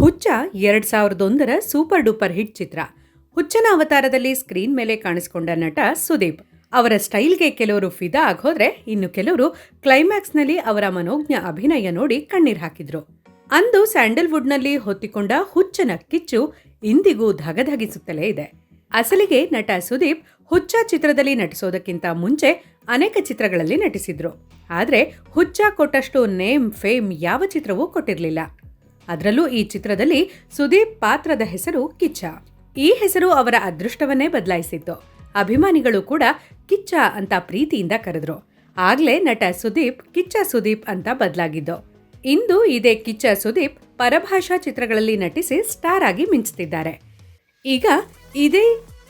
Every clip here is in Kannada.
ಹುಚ್ಚ ಎರಡ್ ಸಾವಿರದ ಒಂದರ ಸೂಪರ್ ಡೂಪರ್ ಹಿಟ್ ಚಿತ್ರ. ಹುಚ್ಚನ ಅವತಾರದಲ್ಲಿ ಸ್ಕ್ರೀನ್ ಮೇಲೆ ಕಾಣಿಸಿಕೊಂಡ ನಟ ಸುದೀಪ್. ಅವರ ಸ್ಟೈಲ್ಗೆ ಕೆಲವರು ಫಿದಾ ಆಗೋದ್ರೆ ಇನ್ನು ಕೆಲವರು ಕ್ಲೈಮ್ಯಾಕ್ಸ್ನಲ್ಲಿ ಅವರ ಮನೋಜ್ಞ ಅಭಿನಯ ನೋಡಿ ಕಣ್ಣೀರ್ ಹಾಕಿದ್ರು. ಅಂದು ಸ್ಯಾಂಡಲ್ವುಡ್ನಲ್ಲಿ ಹೊತ್ತಿಕೊಂಡ ಹುಚ್ಚನ ಕಿಚ್ಚು ಇಂದಿಗೂ ಧಗಧಗಿಸುತ್ತಲೇ ಇದೆ. ಅಸಲಿಗೆ ನಟ ಸುದೀಪ್ ಹುಚ್ಚ ಚಿತ್ರದಲ್ಲಿ ನಟಿಸೋದಕ್ಕಿಂತ ಮುಂಚೆ ಅನೇಕ ಚಿತ್ರಗಳಲ್ಲಿ ನಟಿಸಿದ್ರು. ಆದ್ರೆ ಹುಚ್ಚ ಕೊಟ್ಟಷ್ಟು ನೇಮ್, ಫೇಮ್ ಯಾವ ಚಿತ್ರವೂ ಕೊಟ್ಟಿರಲಿಲ್ಲ. ಅದರಲ್ಲೂ ಈ ಚಿತ್ರದಲ್ಲಿ ಸುದೀಪ್ ಪಾತ್ರದ ಹೆಸರು ಕಿಚ್ಚ. ಈ ಹೆಸರು ಅವರ ಅದೃಷ್ಟವನ್ನೇ ಬದಲಾಯಿಸಿತ್ತು. ಅಭಿಮಾನಿಗಳು ಕೂಡ ಕಿಚ್ಚ ಅಂತ ಪ್ರೀತಿಯಿಂದ ಕರೆದ್ರು. ಆಗ್ಲೇ ನಟ ಸುದೀಪ್ ಕಿಚ್ಚ ಸುದೀಪ್ ಅಂತ ಬದಲಾಗಿದ್ದು. ಇಂದು ಇದೇ ಕಿಚ್ಚ ಸುದೀಪ್ ಪರಭಾಷಾ ಚಿತ್ರಗಳಲ್ಲಿ ನಟಿಸಿ ಸ್ಟಾರ್ ಆಗಿ ಮಿಂಚುತ್ತಿದ್ದಾರೆ ಈಗ ಇದೇ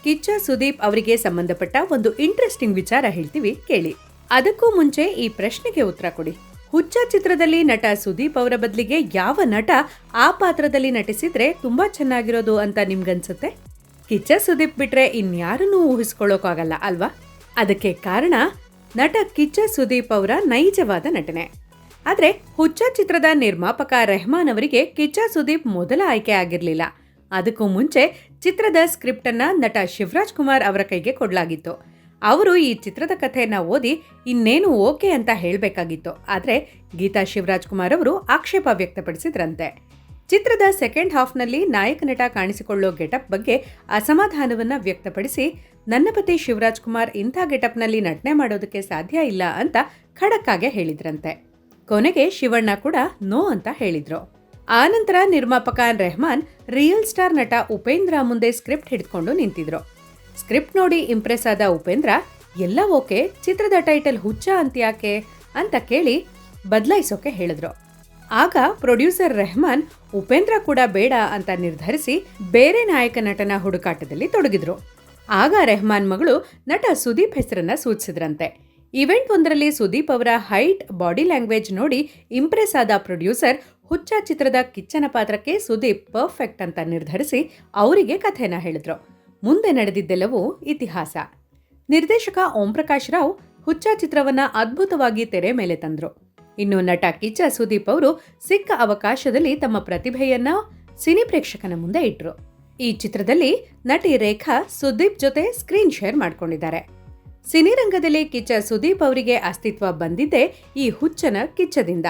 ಕಿಚ್ಚ ಸುದೀಪ್ ಅವರಿಗೆ ಸಂಬಂಧಪಟ್ಟ ಒಂದು ಇಂಟ್ರೆಸ್ಟಿಂಗ್ ವಿಚಾರ ಹೇಳ್ತೀವಿ ಕೇಳಿ. ಅದಕ್ಕೂ ಮುಂಚೆ ಈ ಪ್ರಶ್ನೆಗೆ ಉತ್ತರ ಕೊಡಿ. ಹುಚ್ಚ ಚಿತ್ರದಲ್ಲಿ ನಟ ಸುದೀಪ್ ಅವರ ಬದಲಿಗೆ ಯಾವ ನಟ ಆ ಪಾತ್ರದಲ್ಲಿ ನಟಿಸಿದ್ರೆ ತುಂಬಾ ಚೆನ್ನಾಗಿರೋದು ಅಂತ ನಿಮ್ಗನ್ಸುತ್ತೆ? ಕಿಚ್ಚ ಸುದೀಪ್ ಬಿಟ್ರೆ ಇನ್ಯಾರನ್ನೂ ಊಹಿಸ್ಕೊಳ್ಳೋಕ್ಕಾಗಲ್ಲ, ಅಲ್ವಾ? ಅದಕ್ಕೆ ಕಾರಣ, ನಟ ಕಿಚ್ಚ ಸುದೀಪ್ ಅವರ ನೈಜವಾದ ನಟನೆ. ಆದ್ರೆ ಹುಚ್ಚ ಚಿತ್ರದ ನಿರ್ಮಾಪಕ ರೆಹಮಾನ್ ಅವರಿಗೆ ಕಿಚ್ಚ ಸುದೀಪ್ ಮೊದಲ ಆಯ್ಕೆ ಆಗಿರಲಿಲ್ಲ. ಅದಕ್ಕೂ ಮುಂಚೆ ಚಿತ್ರದ ಸ್ಕ್ರಿಪ್ಟ್ ಅನ್ನ ನಟ ಶಿವರಾಜ್ ಕುಮಾರ್ ಅವರ ಕೈಗೆ ಕೊಡಲಾಗಿತ್ತು. ಅವರು ಈ ಚಿತ್ರದ ಕಥೆಯನ್ನು ಓದಿ ಇನ್ನೇನು ಓಕೆ ಅಂತ ಹೇಳಬೇಕಾಗಿತ್ತು. ಆದರೆ ಗೀತಾ ಶಿವರಾಜ್ ಕುಮಾರ್ ಅವರು ಆಕ್ಷೇಪ ವ್ಯಕ್ತಪಡಿಸಿದ್ರಂತೆ. ಚಿತ್ರದ ಸೆಕೆಂಡ್ ಹಾಫ್ನಲ್ಲಿ ನಾಯಕ ನಟ ಕಾಣಿಸಿಕೊಳ್ಳೋ ಗೆಟಪ್ ಬಗ್ಗೆ ಅಸಮಾಧಾನವನ್ನು ವ್ಯಕ್ತಪಡಿಸಿ, ನನ್ನ ಪತಿ ಶಿವರಾಜ್ ಕುಮಾರ್ ಇಂಥ ಗೆಟಪ್ನಲ್ಲಿ ನಟನೆ ಮಾಡೋದಕ್ಕೆ ಸಾಧ್ಯ ಇಲ್ಲ ಅಂತ ಖಡಕ್ಕಾಗೆ ಹೇಳಿದ್ರಂತೆ. ಕೊನೆಗೆ ಶಿವಣ್ಣ ಕೂಡ ನೋ ಅಂತ ಹೇಳಿದ್ರು. ಆನಂತರ ನಿರ್ಮಾಪಕ ರೆಹಮಾನ್, ರಿಯಲ್ ಸ್ಟಾರ್ ನಟ ಉಪೇಂದ್ರ ಮುಂದೆ ಸ್ಕ್ರಿಪ್ಟ್ ಹಿಡ್ಕೊಂಡು ನಿಂತಿದ್ರು. ಸ್ಕ್ರಿಪ್ಟ್ ನೋಡಿ ಇಂಪ್ರೆಸ್ ಆದ ಉಪೇಂದ್ರ, ಎಲ್ಲ ಓಕೆ, ಚಿತ್ರದ ಟೈಟಲ್ ಹುಚ್ಚ ಅಂತ್ಯಾಕೆ ಅಂತ ಕೇಳಿ ಬದಲಾಯಿಸೋಕೆ ಹೇಳಿದ್ರು. ಆಗ ಪ್ರೊಡ್ಯೂಸರ್ ರೆಹಮಾನ್, ಉಪೇಂದ್ರ ಕೂಡ ಬೇಡ ಅಂತ ನಿರ್ಧರಿಸಿ ಬೇರೆ ನಾಯಕ ನಟನ ಹುಡುಕಾಟದಲ್ಲಿ ತೊಡಗಿದ್ರು. ಆಗ ರೆಹಮಾನ್ ಮಗಳು ನಟ ಸುದೀಪ್ ಹೆಸರನ್ನ ಸೂಚಿಸಿದ್ರಂತೆ. ಇವೆಂಟ್ ಒಂದರಲ್ಲಿ ಸುದೀಪ್ ಅವರ ಹೈಟ್, ಬಾಡಿ ಲ್ಯಾಂಗ್ವೇಜ್ ನೋಡಿ ಇಂಪ್ರೆಸ್ ಆದ ಪ್ರೊಡ್ಯೂಸರ್ ಹುಚ್ಚ ಚಿತ್ರದ ಕಿಚ್ಚನ ಪಾತ್ರಕ್ಕೆ ಸುದೀಪ್ ಪರ್ಫೆಕ್ಟ್ ಅಂತ ನಿರ್ಧರಿಸಿ ಅವರಿಗೆ ಕಥೆನ ಹೇಳಿದ್ರು. ಮುಂದೆ ನಡೆದಿದ್ದೆಲ್ಲವೂ ಇತಿಹಾಸ. ನಿರ್ದೇಶಕ ಓಂಪ್ರಕಾಶ್ ರಾವ್ ಹುಚ್ಚ ಚಿತ್ರವನ್ನ ಅದ್ಭುತವಾಗಿ ತೆರೆ ಮೇಲೆ ತಂದ್ರು. ಇನ್ನು ನಟ ಕಿಚ್ಚ ಸುದೀಪ್ ಅವರು ಸಿಕ್ಕ ಅವಕಾಶದಲ್ಲಿ ತಮ್ಮ ಪ್ರತಿಭೆಯನ್ನ ಸಿನಿ ಪ್ರೇಕ್ಷಕನ ಮುಂದೆ ಇಟ್ರು. ಈ ಚಿತ್ರದಲ್ಲಿ ನಟಿ ರೇಖಾ ಸುದೀಪ್ ಜೊತೆ ಸ್ಕ್ರೀನ್ ಶೇರ್ ಮಾಡ್ಕೊಂಡಿದ್ದಾರೆ. ಸಿನಿರಂಗದಲ್ಲಿ ಕಿಚ್ಚ ಸುದೀಪ್ ಅವರಿಗೆ ಅಸ್ತಿತ್ವ ಬಂದಿದ್ದೇ ಈ ಹುಚ್ಚನ ಕಿಚ್ಚದಿಂದ.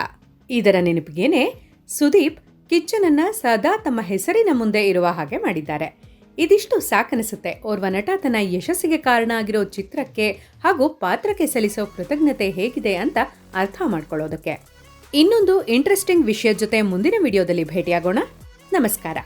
ಇದರ ನೆನಪಿಗೇನೆ ಸುದೀಪ್ ಕಿಚ್ಚನನ್ನ ಸದಾ ತಮ್ಮ ಹೆಸರಿನ ಮುಂದೆ ಇರುವ ಹಾಗೆ ಮಾಡಿದ್ದಾರೆ. ಇದಿಷ್ಟು ಸಾಕನಿಸುತ್ತೆ. ಓರ್ವ ನಟ ತನ್ನ ಯಶಸ್ಸಿಗೆ ಕಾರಣ ಆಗಿರೋ ಚಿತ್ರಕ್ಕೆ ಹಾಗೂ ಪಾತ್ರಕ್ಕೆ ಸಲ್ಲಿಸೋ ಕೃತಜ್ಞತೆ ಹೇಗಿದೆ ಅಂತ ಅರ್ಥ ಮಾಡ್ಕೊಳ್ಳೋದಕ್ಕೆ. ಇನ್ನೊಂದು ಇಂಟ್ರೆಸ್ಟಿಂಗ್ ವಿಷಯದ ಜೊತೆ ಮುಂದಿನ ವಿಡಿಯೋದಲ್ಲಿ ಭೇಟಿಯಾಗೋಣ. ನಮಸ್ಕಾರ.